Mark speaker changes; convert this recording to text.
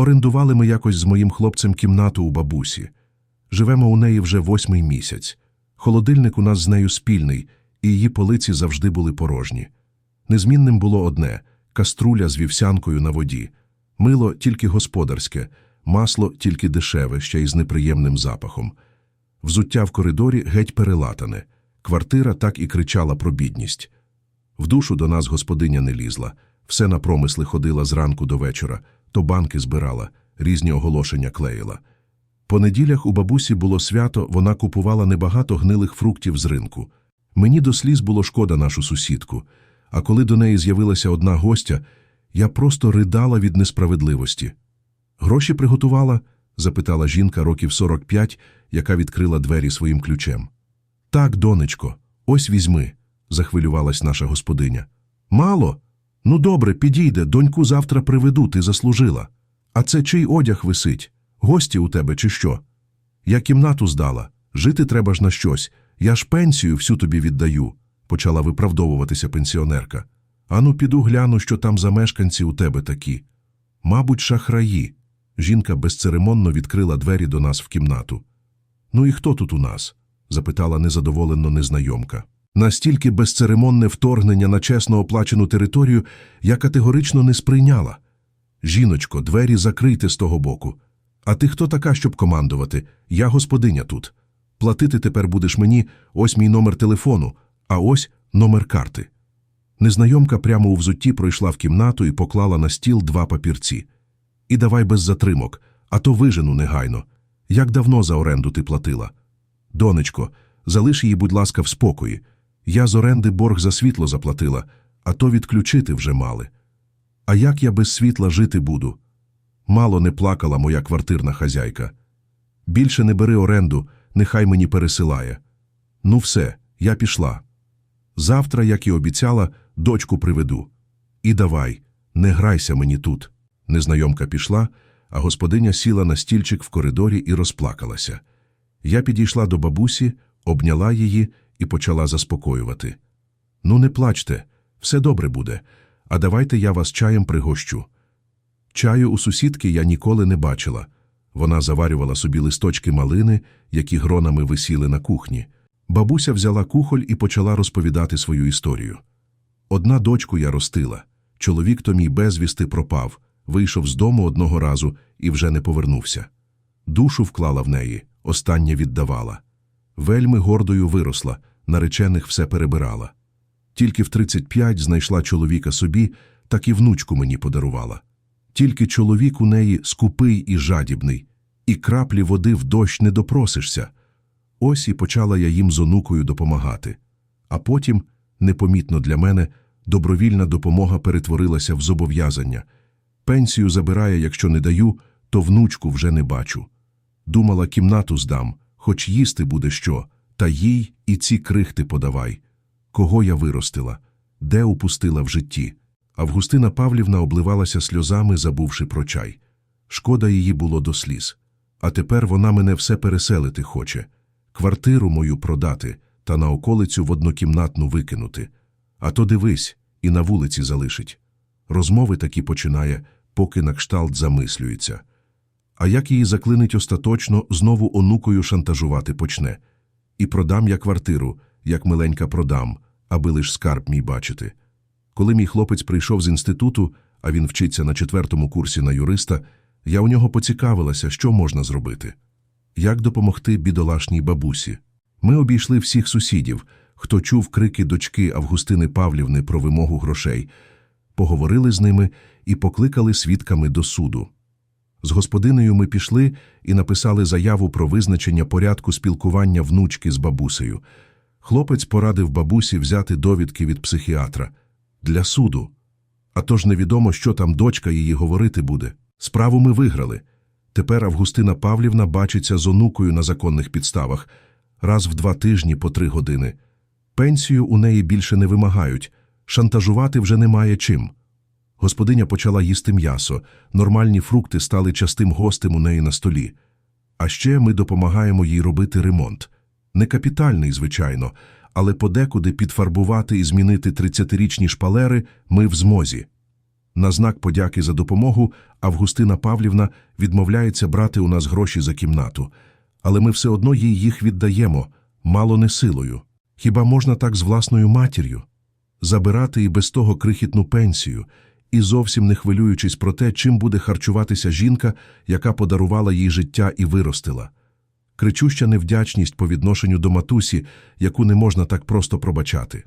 Speaker 1: Орендували ми якось з моїм хлопцем кімнату у бабусі. Живемо у неї вже восьмий місяць. Холодильник у нас з нею спільний, і її полиці завжди були порожні. Незмінним було одне каструля з вівсянкою на воді. Мило тільки господарське, масло тільки дешеве, ще й з неприємним запахом. Взуття в коридорі геть перелатане. Квартира так і кричала про бідність. В душу до нас господиня не лізла, все на промисли ходила зранку до вечора, то банки збирала, різні оголошення клеїла. По неділях у бабусі було свято, вона купувала небагато гнилих фруктів з ринку. Мені до сліз було шкода нашу сусідку, а коли до неї з'явилася одна гостя, я просто ридала від несправедливості. Гроші приготувала? запитала жінка років 45, яка відкрила двері своїм ключем. Так, донечко, ось візьми, захвилювалась наша господиня. Мало? Ну добре, підійде, доньку завтра приведу, ти заслужила. А це чий одяг висить? Гості у тебе чи що? Я кімнату здала, жити треба ж на щось. Я ж пенсію всю тобі віддаю, почала виправдовуватися пенсіонерка. Ану, піду гляну, що там за мешканці у тебе такі. Мабуть, шахраї. Жінка безцеремонно відкрила двері до нас в кімнату. Ну і хто тут у нас? запитала незадоволенно незнайомка. Настільки безцеремонне вторгнення на чесно оплачену територію я категорично не сприйняла. Жіночко, двері закрийте з того боку. А ти хто така, щоб командувати? Я господиня тут. Платити тепер будеш мені ось мій номер телефону, а ось номер карти. Незнайомка прямо у взутті пройшла в кімнату і поклала на стіл два папірці. І давай без затримок, а то вижену негайно. Як давно за оренду ти платила? Донечко, залиш її, будь ласка, в спокої. Я з оренди борг за світло заплатила, а то відключити вже мали. А як я без світла жити буду? Мало не плакала моя квартирна хазяйка. Більше не бери оренду, нехай мені пересилає. Ну все, я пішла. Завтра, як і обіцяла, дочку приведу. І давай, не грайся мені тут. Незнайомка пішла, а господиня сіла на стільчик в коридорі і розплакалася. Я підійшла до бабусі, обняла її і почала заспокоювати. Ну, не плачте, все добре буде, а давайте я вас чаєм пригощу. Чаю у сусідки я ніколи не бачила. Вона заварювала собі листочки малини, які гронами висіли на кухні. Бабуся взяла кухоль і почала розповідати свою історію. Одна дочку я ростила. Чоловік то мій безвісти пропав, вийшов з дому одного разу і вже не повернувся. Душу вклала в неї, останнє віддавала. Вельми гордою виросла, наречених все перебирала. Тільки в 35 знайшла чоловіка собі, так і внучку мені подарувала. Тільки чоловік у неї скупий і жадібний, і краплі води в дощ не допросишся. Ось і почала я їм з онукою допомагати. А потім, непомітно для мене, добровільна допомога перетворилася в зобов'язання. Пенсію забирає, якщо не даю, то внучку вже не бачу. Думала, кімнату здам, хоч їсти буде що, та їй і ці крихти подавай. Кого я виростила, де упустила в житті. Августина Павлівна обливалася сльозами, забувши про чай. Шкода її було до сліз. А тепер вона мене все переселити хоче, квартиру мою продати та на околицю в однокімнатну викинути. А то дивись, і на вулиці залишить. Розмови такі починає, поки на кшталт замислюється. А як її заклинить остаточно, знову онукою шантажувати почне. І продам я квартиру, як миленька продам, аби лиш скарб мій бачити. Коли мій хлопець прийшов з інституту, а він вчиться на четвертому курсі на юриста, я у нього поцікавилася, що можна зробити. Як допомогти бідолашній бабусі? Ми обійшли всіх сусідів, хто чув крики дочки Августини Павлівни про вимогу грошей, поговорили з ними і покликали свідками до суду. З господинею ми пішли і написали заяву про визначення порядку спілкування внучки з бабусею. Хлопець порадив бабусі взяти довідки від психіатра для суду. А тож невідомо, що там дочка її говорити буде. Справу ми виграли. Тепер Августина Павлівна бачиться з онукою на законних підставах раз в два тижні по три години. Пенсію у неї більше не вимагають, шантажувати вже немає чим. Господиня почала їсти м'ясо, нормальні фрукти стали частим гостем у неї на столі. А ще ми допомагаємо їй робити ремонт. Не капітальний, звичайно, але подекуди підфарбувати і змінити 30-річні шпалери ми в змозі. На знак подяки за допомогу Августина Павлівна відмовляється брати у нас гроші за кімнату, але ми все одно їй їх віддаємо, мало не силою. Хіба можна так з власною матір'ю? Забирати і без того крихітну пенсію, і зовсім не хвилюючись про те, чим буде харчуватися жінка, яка подарувала їй життя і виростила. Кричуща невдячність по відношенню до матусі, яку не можна так просто пробачати.